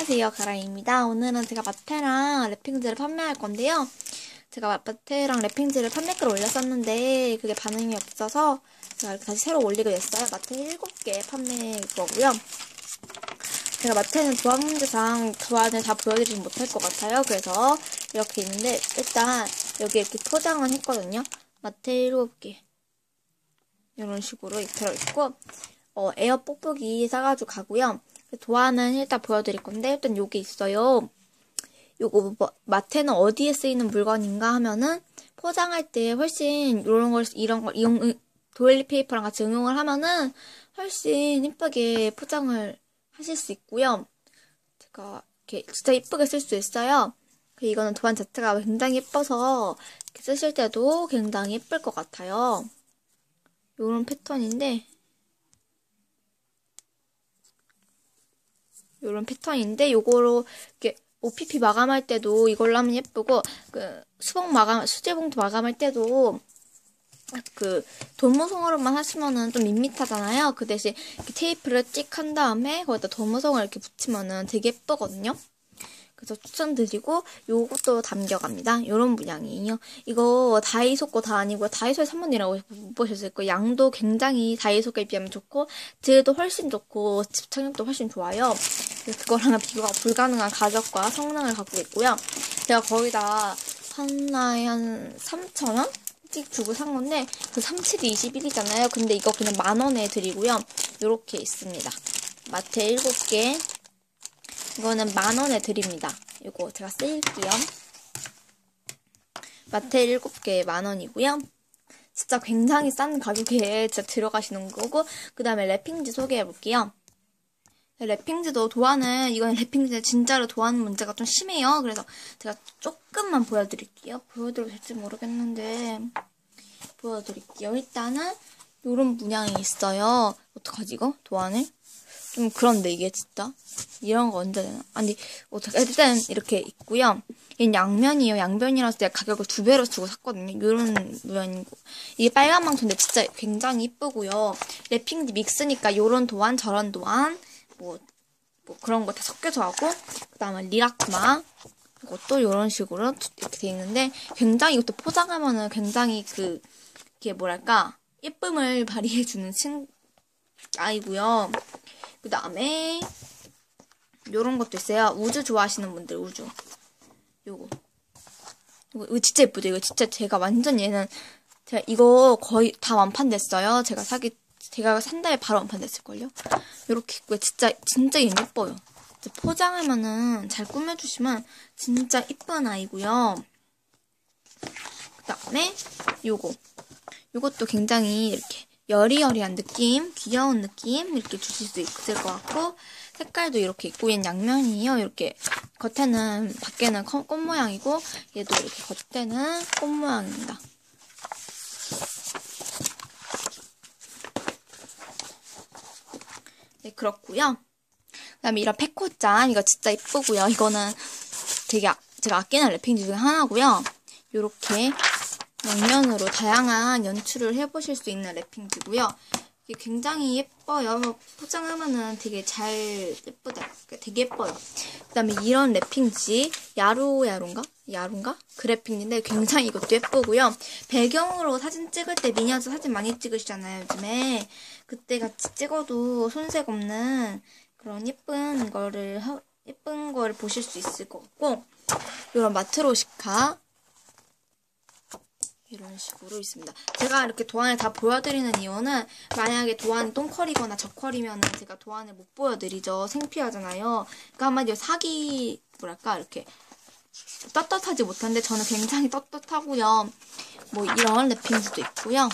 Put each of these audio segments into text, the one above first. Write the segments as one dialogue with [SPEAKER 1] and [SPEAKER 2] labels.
[SPEAKER 1] 안녕하세요 가라입니다. 오늘은 제가 마테랑 랩핑즈를 판매할 건데요. 제가 마테랑 랩핑즈를 판매글 올렸었는데 그게 반응이 없어서 제가 이렇게 다시 새로 올리게 됐어요. 마테 7개 판매 거고요. 제가 마테는 도안 문제상 도안을 다 보여드리지 못할 것 같아요. 그래서 이렇게 있는데 일단 여기 이렇게 포장은 했거든요. 마테 7개. 이런 식으로 들어있고 어, 에어 뽁뽁이 싸가지고 가고요 도안은 일단 보여드릴 건데 일단 요게 있어요. 요거 뭐, 마트는 어디에 쓰이는 물건인가 하면은 포장할 때 훨씬 이런 걸 이런 걸 이용 도일리 페이퍼랑 같이 응용을 하면은 훨씬 이쁘게 포장을 하실 수 있고요. 제가 이렇게 진짜 이쁘게 쓸 수 있어요. 이거는 도안 자체가 굉장히 예뻐서 쓰실 때도 굉장히 예쁠 것 같아요. 요런 패턴인데 요런 패턴인데 요거로 이렇게 OPP 마감할 때도 이걸로 하면 예쁘고 그 수봉 마감 수제봉투 마감할 때도 그 도무송으로만 하시면은 좀 밋밋하잖아요. 그 대신 테이프를 찍 한 다음에 거기다 도무송을 이렇게 붙이면은 되게 예쁘거든요. 그래서 추천드리고 요것도 담겨갑니다. 요런 분량이에요. 이거 다이소 거 다 아니고 다이소에 3번이라고 못 보셨을 거예요. 양도 굉장히 다이소 거에 비하면 좋고 질도 훨씬 좋고 집착력도 훨씬 좋아요. 그거랑 비교가 불가능한 가격과 성능을 갖고 있고요. 제가 거의다 하나에 한 3,000원? 찍 주고 산 건데 그 37이 21이잖아요. 근데 이거 그냥 만 원에 드리고요. 이렇게 있습니다. 마트 7개 이거는 만 원에 드립니다. 이거 제가 쓸게요. 마테 7개 만 원이고요. 진짜 굉장히 싼 가격에 진짜 들어가시는 거고 그 다음에 랩핑지 소개해 볼게요. 랩핑지도 도안은 이건 랩핑지 진짜로 도안 문제가 좀 심해요. 그래서 제가 조금만 보여드릴게요. 보여드려도 될지 모르겠는데 보여드릴게요. 일단은 이런 문양이 있어요. 어떡하지 이거? 도안을? 좀 그런데 이게 진짜 이런 거 언제 되나? 아니 어떻게 일단 이렇게 있고요. 이게 양면이에요. 양면이라서 제가 가격을 두 배로 주고 샀거든요. 이런 면이고 이게 빨간 망토인데 진짜 굉장히 이쁘고요. 랩핑지 믹스니까 이런 도안 저런 도안 뭐, 뭐 그런 거 다 섞여서 하고 그 다음에 리라크마 이것도 이런 식으로 이렇게 돼 있는데 굉장히 이것도 포장하면은 굉장히 그 이게 뭐랄까 예쁨을 발휘해주는 친 아이고요. 그 다음에 요런 것도 있어요. 우주 좋아하시는 분들 우주. 요거. 이거 진짜 예쁘죠? 이거 진짜 제가 완전 얘는 제가 이거 거의 다 완판됐어요. 제가 사기 제가 산 달에 바로 완판 됐을걸요? 요렇게 있고요. 진짜 진짜 예뻐요. 포장하면은 잘 꾸며주시면 진짜 이쁜 아이고요. 그 다음에 요거. 요것도 굉장히 이렇게 여리여리한 느낌, 귀여운 느낌 이렇게 주실 수 있을 것 같고 색깔도 이렇게 있고 얘는 양면이에요. 이렇게 겉에는 밖에는 꽃 모양이고 얘도 이렇게 겉에는 꽃 모양입니다. 그렇고요. 그다음에 이런 페코짠 이거 진짜 이쁘고요. 이거는 되게 아, 제가 아끼는 랩핑 중에 하나고요. 이렇게 양면으로 다양한 연출을 해보실 수 있는 랩핑지고요. 이게 굉장히 예뻐요. 포장하면은 되게 잘 예쁘다. 되게 예뻐요. 그 다음에 이런 랩핑지 야루야루인가? 야루인가? 그 랩핑인데 굉장히 이것도 예쁘고요. 배경으로 사진 찍을 때 미니어처 사진 많이 찍으시잖아요. 요즘에 그때 같이 찍어도 손색 없는 그런 예쁜 거를 예쁜 거를 보실 수 있을 것 같고 이런 마트로시카 이런 식으로 있습니다. 제가 이렇게 도안을 다 보여드리는 이유는 만약에 도안이 똥컬이거나 저컬이면 제가 도안을 못 보여드리죠. 생피하잖아요. 그러니까 한마디로 사기 뭐랄까 이렇게 떳떳하지 못한데 저는 굉장히 떳떳하고요. 뭐 이런 랩핑즈도 있고요.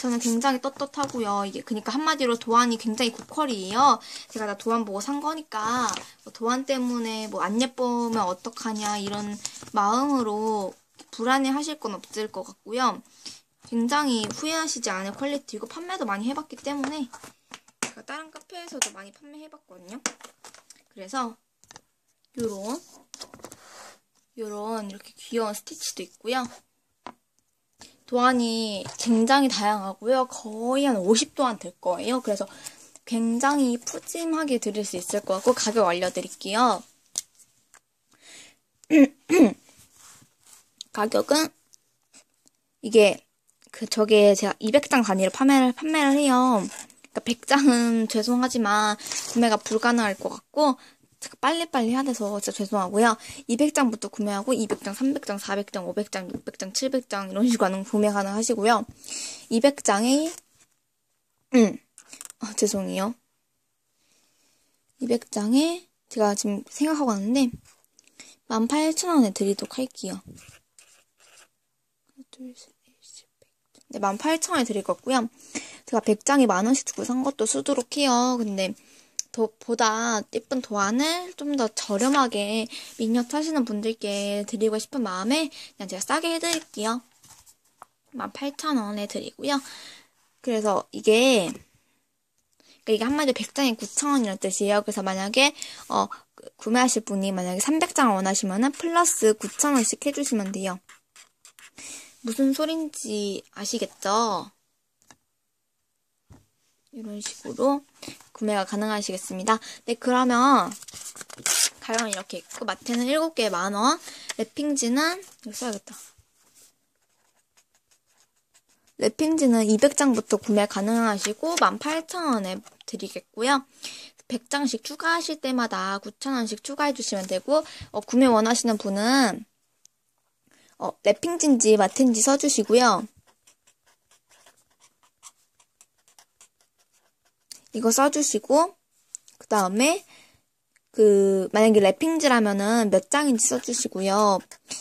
[SPEAKER 1] 저는 굉장히 떳떳하고요. 이게 그러니까 한마디로 도안이 굉장히 고퀄이에요. 제가 다 도안 보고 산 거니까 뭐 도안 때문에 뭐 안 예쁘면 어떡하냐 이런 마음으로 불안해 하실 건 없을 것 같고요. 굉장히 후회하시지 않을 퀄리티고 판매도 많이 해봤기 때문에 제가 다른 카페에서도 많이 판매해봤거든요. 그래서 요런 요런 이렇게 귀여운 스티치도 있고요. 도안이 굉장히 다양하고요. 거의 한 50도안 될 거예요. 그래서 굉장히 푸짐하게 드릴 수 있을 것 같고 가격 알려드릴게요. 가격은 이게 그 저게 제가 200장 단위로 판매를 판매를 해요. 그러니까 100장은 죄송하지만 구매가 불가능할 것 같고 빨리빨리 해야 돼서 진짜 죄송하고요. 200장부터 구매하고 200장, 300장, 400장, 500장, 600장, 700장 이런 식으로 구매 가능하시고요. 200장에 음 아, 죄송해요. 200장에 제가 지금 생각하고 왔는데 18,000원에 드리도록 할게요. 네, 18,000원에 드릴 거고요. 제가 100장에 만원씩 주고 산 것도 쓰도록 해요. 근데 더, 보다 예쁜 도안을 좀 더 저렴하게 미니어트 하시는 분들께 드리고 싶은 마음에 그냥 제가 싸게 해드릴게요. 18,000원에 드리고요. 그래서 이게 그러니까 이게 한마디로 100장에 9,000원이라는 뜻이에요. 그래서 만약에 어 그, 구매하실 분이 만약에 300장을 원하시면은 플러스 9,000원씩 해주시면 돼요. 무슨 소린지 아시겠죠? 이런 식으로 구매가 가능하시겠습니다. 네, 그러면 가격은 이렇게 있고 마트는 7개에 만원, 랩핑지는 이거 써야겠다. 랩핑지는 200장부터 구매 가능하시고 18,000원에 드리겠고요. 100장씩 추가하실 때마다 9,000원씩 추가해 주시면 되고 어, 구매 원하시는 분은 어, 랩핑지인지 마트인지 써주시고요. 이거 써주시고 그 다음에 그 만약에 랩핑지라면은 몇 장인지 써주시고요.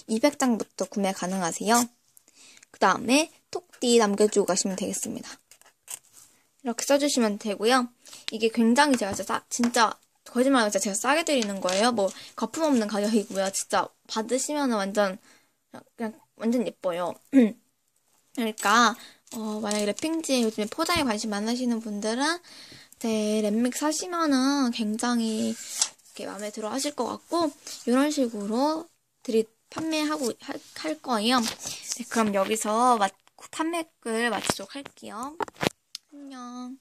[SPEAKER 1] 200장부터 구매 가능하세요. 그 다음에 톡띠 남겨주고 가시면 되겠습니다. 이렇게 써주시면 되고요. 이게 굉장히 제가 진짜, 싸, 진짜 거짓말 아니라 제가 싸게 드리는 거예요. 뭐 거품 없는 가격이고요. 진짜 받으시면 완전 그냥 완전 예뻐요. 그러니까 어, 만약에 랩핑지에 요즘에 포장에 관심 많으시는 분들은 제 랩믹 사시면은 굉장히 이렇게 마음에 들어 하실 것 같고 이런 식으로 드리 판매하고 할, 할 거예요. 네, 그럼 여기서 마, 판매글 마치도록 할게요. 안녕.